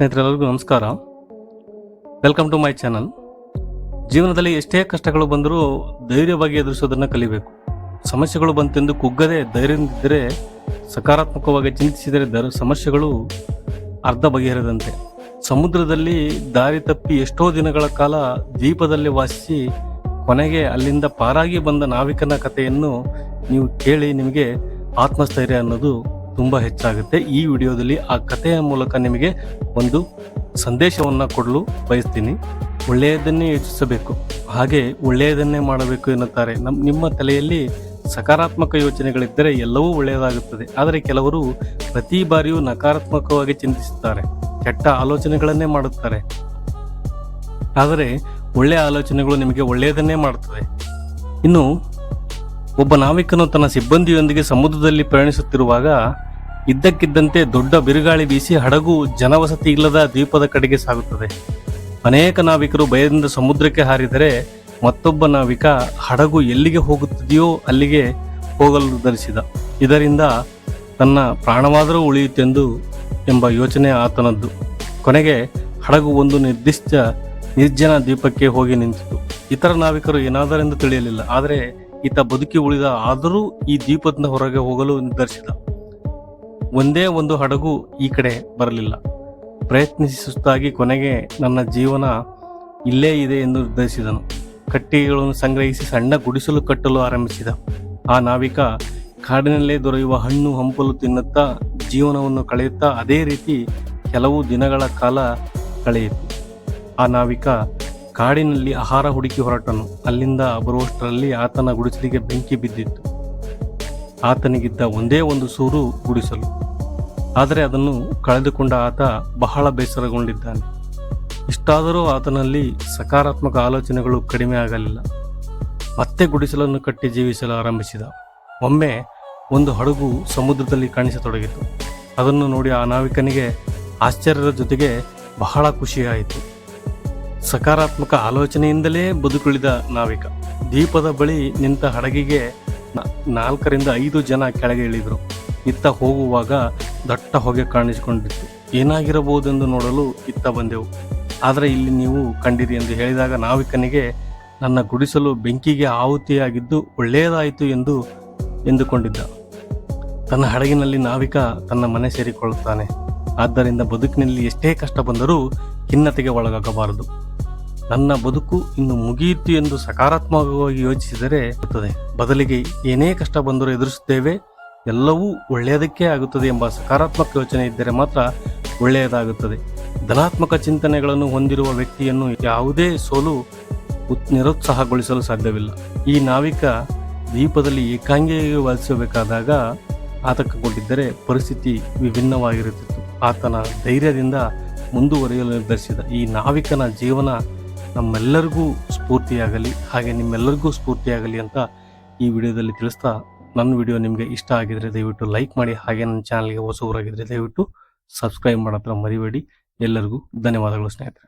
ಸ್ನೇಹಿತರೆಲ್ಲರಿಗೂ ನಮಸ್ಕಾರ. Welcome to my channel ಜೀವನದಲ್ಲಿ ಎಷ್ಟೇ ಕಷ್ಟಗಳು ಬಂದರೂ ಧೈರ್ಯವಾಗಿ ಎದುರಿಸೋದನ್ನು ಕಲಿಬೇಕು. ಸಮಸ್ಯೆಗಳು ಬಂತೆಂದು ಕುಗ್ಗದೆ ಧೈರ್ಯದಿಂದಿದ್ದರೆ ಸಕಾರಾತ್ಮಕವಾಗಿ ಚಿಂತಿಸಿದರೆ ದರ ಸಮಸ್ಯೆಗಳು ಅರ್ಧ ಬಗೆಹರಿದಂತೆ. ಸಮುದ್ರದಲ್ಲಿ ದಾರಿ ತಪ್ಪಿ ಎಷ್ಟೋ ದಿನಗಳ ಕಾಲ ದ್ವೀಪದಲ್ಲಿ ವಾಸಿಸಿ ಕೊನೆಗೆ ಅಲ್ಲಿಂದ ಪಾರಾಗಿ ಬಂದ ನಾವಿಕನ ಕಥೆಯನ್ನು ನೀವು ಕೇಳಿ ನಿಮಗೆ ಆತ್ಮಸ್ಥೈರ್ಯ ಅನ್ನೋದು ತುಂಬ ಹೆಚ್ಚಾಗುತ್ತೆ. ಈ ವಿಡಿಯೋದಲ್ಲಿ ಆ ಕಥೆಯ ಮೂಲಕ ನಿಮಗೆ ಒಂದು ಸಂದೇಶವನ್ನು ಕೊಡಲು ಬಯಸ್ತೀನಿ. ಒಳ್ಳೆಯದನ್ನೇ ಯೋಚಿಸಬೇಕು. ಹಾಗೆ ಒಳ್ಳೆಯದನ್ನೇ ಮಾಡಬೇಕು ಎನ್ನುತ್ತಾರೆ. ನಮ್ಮ ನಿಮ್ಮ ತಲೆಯಲ್ಲಿ ಸಕಾರಾತ್ಮಕ ಯೋಚನೆಗಳಿದ್ದರೆ ಎಲ್ಲವೂ ಒಳ್ಳೆಯದಾಗುತ್ತದೆ. ಆದರೆ ಕೆಲವರು ಪ್ರತಿ ಬಾರಿಯೂ ನಕಾರಾತ್ಮಕವಾಗಿ ಚಿಂತಿಸುತ್ತಾರೆ. ಕೆಟ್ಟ ಆಲೋಚನೆಗಳನ್ನೇ ಮಾಡುತ್ತಾರೆ. ಆದರೆ ಒಳ್ಳೆಯ ಆಲೋಚನೆಗಳು ನಿಮಗೆ ಒಳ್ಳೆಯದನ್ನೇ ಮಾಡುತ್ತದೆ. ಇನ್ನು ಒಬ್ಬ ನಾವಿಕನು ತನ್ನ ಸಿಬ್ಬಂದಿಯೊಂದಿಗೆ ಸಮುದ್ರದಲ್ಲಿ ಪ್ರಯಾಣಿಸುತ್ತಿರುವಾಗ ಇದ್ದಕ್ಕಿದ್ದಂತೆ ದೊಡ್ಡ ಬಿರುಗಾಳಿ ಬೀಸಿ ಹಡಗು ಜನವಸತಿ ಇಲ್ಲದ ದ್ವೀಪದ ಕಡೆಗೆ ಸಾಗುತ್ತದೆ. ಅನೇಕ ನಾವಿಕರು ಭಯದಿಂದ ಸಮುದ್ರಕ್ಕೆ ಹಾರಿದರೆ ಮತ್ತೊಬ್ಬ ನಾವಿಕ ಹಡಗು ಎಲ್ಲಿಗೆ ಹೋಗುತ್ತದೆಯೋ ಅಲ್ಲಿಗೆ ಹೋಗಲು ಧರಿಸಿದ. ಇದರಿಂದ ತನ್ನ ಪ್ರಾಣವಾದರೂ ಉಳಿಯುತ್ತೆಂದು ಎಂಬ ಯೋಚನೆ ಆತನದ್ದು. ಕೊನೆಗೆ ಹಡಗು ಒಂದು ನಿರ್ದಿಷ್ಟ ನಿರ್ಜನ ದ್ವೀಪಕ್ಕೆ ಹೋಗಿ ನಿಂತಿತು. ಇತರ ನಾವಿಕರು ಏನಾದರೆಂದು ತಿಳಿಯಲಿಲ್ಲ, ಆದರೆ ಈತ ಬದುಕಿ ಉಳಿದ ಆದರೂ ಈ ದ್ವೀಪದಿಂದ ಹೊರಗೆ ಹೋಗಲು ನಿರ್ಧರಿಸಿದ. ಒಂದೇ ಒಂದು ಹಡಗು ಈ ಕಡೆ ಬರಲಿಲ್ಲ. ಪ್ರಯತ್ನಿಸಿ ಸುಸ್ತಾಗಿ ಕೊನೆಗೆ ನನ್ನ ಜೀವನ ಇಲ್ಲೇ ಇದೆ ಎಂದು ನಿರ್ಧರಿಸಿದನು. ಕಟ್ಟಿಗೆಗಳನ್ನು ಸಂಗ್ರಹಿಸಿ ಸಣ್ಣ ಗುಡಿಸಲು ಕಟ್ಟಲು ಆರಂಭಿಸಿದ. ಆ ನಾವಿಕ ಕಾಡಿನಲ್ಲೇ ದೊರೆಯುವ ಹಣ್ಣು ಹಂಪಲು ತಿನ್ನುತ್ತಾ ಜೀವನವನ್ನು ಕಳೆಯುತ್ತಾ ಅದೇ ರೀತಿ ಕೆಲವು ದಿನಗಳ ಕಾಲ ಕಳೆಯಿತು. ಆ ನಾವಿಕ ಕಾಡಿನಲ್ಲಿ ಆಹಾರ ಹುಡುಕಿ ಹೊರಟನು. ಅಲ್ಲಿಂದ ಬರುವಷ್ಟರಲ್ಲಿ ಆತನ ಗುಡಿಸಲಿಗೆ ಬೆಂಕಿ ಬಿದ್ದಿತ್ತು. ಆತನಿಗಿದ್ದ ಒಂದೇ ಒಂದು ಸೂರು ಗುಡಿಸಲು. ಆದರೆ ಅದನ್ನು ಕಳೆದುಕೊಂಡ ಆತ ಬಹಳ ಬೇಸರಗೊಂಡಿದ್ದಾನೆ. ಇಷ್ಟಾದರೂ ಆತನಲ್ಲಿ ಸಕಾರಾತ್ಮಕ ಆಲೋಚನೆಗಳು ಕಡಿಮೆ ಆಗಲಿಲ್ಲ. ಮತ್ತೆ ಗುಡಿಸಲನ್ನು ಕಟ್ಟಿ ಜೀವಿಸಲು ಆರಂಭಿಸಿದ. ಒಮ್ಮೆ ಒಂದು ಹಡಗು ಸಮುದ್ರದಲ್ಲಿ ಕಾಣಿಸತೊಡಗಿತು. ಅದನ್ನು ನೋಡಿ ಆ ನಾವಿಕನಿಗೆ ಆಶ್ಚರ್ಯದ ಜೊತೆಗೆ ಬಹಳ ಖುಷಿಯಾಯಿತು. ಸಕಾರಾತ್ಮಕ ಆಲೋಚನೆಯಿಂದಲೇ ಬದುಕುಳಿದ ನಾವಿಕ. ದೀಪದ ಬಳಿ ನಿಂತ ಹಡಗಿಗೆ ನಾಲ್ಕರಿಂದ ಐದು ಜನ ಕೆಳಗೆ ಇಳಿದರು. ಇತ್ತ ಹೋಗುವಾಗ ದಟ್ಟ ಹೊಗೆ ಕಾಣಿಸಿಕೊಂಡಿತ್ತು. ಏನಾಗಿರಬಹುದೆಂದು ನೋಡಲು ಇತ್ತ ಬಂದೆವು. ಆದರೆ ಇಲ್ಲಿ ನೀವು ಕಂಡಿರಿ ಎಂದು ಹೇಳಿದಾಗ ನಾವಿಕನಿಗೆ, ನನ್ನ ಗುಡಿಸಲು ಬೆಂಕಿಗೆ ಆಹುತಿಯಾಗಿದ್ದು ಒಳ್ಳೆಯದಾಯಿತು ಎಂದು ಎಂದುಕೊಂಡಿದ್ದ. ತನ್ನ ಹಡಗಿನಲ್ಲಿ ನಾವಿಕ ತನ್ನ ಮನೆ ಸೇರಿಕೊಳ್ಳುತ್ತಾನೆ. ಆದ್ದರಿಂದ ಬದುಕಿನಲ್ಲಿ ಎಷ್ಟೇ ಕಷ್ಟ ಬಂದರೂ ಖಿನ್ನತೆಗೆ ಒಳಗಾಗಬಾರದು. ನನ್ನ ಬದುಕು ಇನ್ನು ಮುಗಿಯಿತು ಎಂದು ಸಕಾರಾತ್ಮಕವಾಗಿ ಯೋಚಿಸಿದರೆ ಬದಲಿಗೆ ಏನೇ ಕಷ್ಟ ಬಂದರೂ ಎದುರಿಸುತ್ತೇವೆ. ಎಲ್ಲವೂ ಒಳ್ಳೆಯದಕ್ಕೆ ಆಗುತ್ತದೆ ಎಂಬ ಸಕಾರಾತ್ಮಕ ಯೋಚನೆ ಇದ್ದರೆ ಮಾತ್ರ ಒಳ್ಳೆಯದಾಗುತ್ತದೆ. ಧನಾತ್ಮಕ ಚಿಂತನೆಗಳನ್ನು ಹೊಂದಿರುವ ವ್ಯಕ್ತಿಯನ್ನು ಯಾವುದೇ ಸೋಲು ನಿರುತ್ಸಾಹಗೊಳಿಸಲು ಸಾಧ್ಯವಿಲ್ಲ. ಈ ನಾವಿಕ ದ್ವೀಪದಲ್ಲಿ ಏಕಾಂಗಿಯಾಗಿ ವಾಸಿಸಬೇಕಾದಾಗ ಆತಂಕಗೊಂಡಿದ್ದರೆ ಪರಿಸ್ಥಿತಿ ವಿಭಿನ್ನವಾಗಿರುತ್ತಿತ್ತು. ಆತನ ಧೈರ್ಯದಿಂದ ಮುಂದುವರಿಯಲು ನಿರ್ಧರಿಸಿದ ಈ ನಾವಿಕನ ಜೀವನ ನಮ್ಮೆಲ್ಲರಿಗೂ ಸ್ಫೂರ್ತಿಯಾಗಲಿ, ಹಾಗೆ ನಿಮ್ಮೆಲ್ಲರಿಗೂ ಸ್ಫೂರ್ತಿಯಾಗಲಿ ಅಂತ ಈ ವಿಡಿಯೋದಲ್ಲಿ ತಿಳಿಸ್ತಾ ನನ್ನ ವಿಡಿಯೋ ನಿಮಗೆ ಇಷ್ಟ ಆಗಿದ್ರೆ ದಯವಿಟ್ಟು ಲೈಕ್ ಮಾಡಿ, ಹಾಗೆ ನನ್ನ ಚಾನಲ್ಗೆ ಹೊಸವರಾಗಿದ್ದರೆ ದಯವಿಟ್ಟು ಸಬ್ಸ್ಕ್ರೈಬ್ ಮಾಡೋದ್ರ ಮರಿಬೇಡಿ. ಎಲ್ಲರಿಗೂ ಧನ್ಯವಾದಗಳು ಸ್ನೇಹಿತರೆ.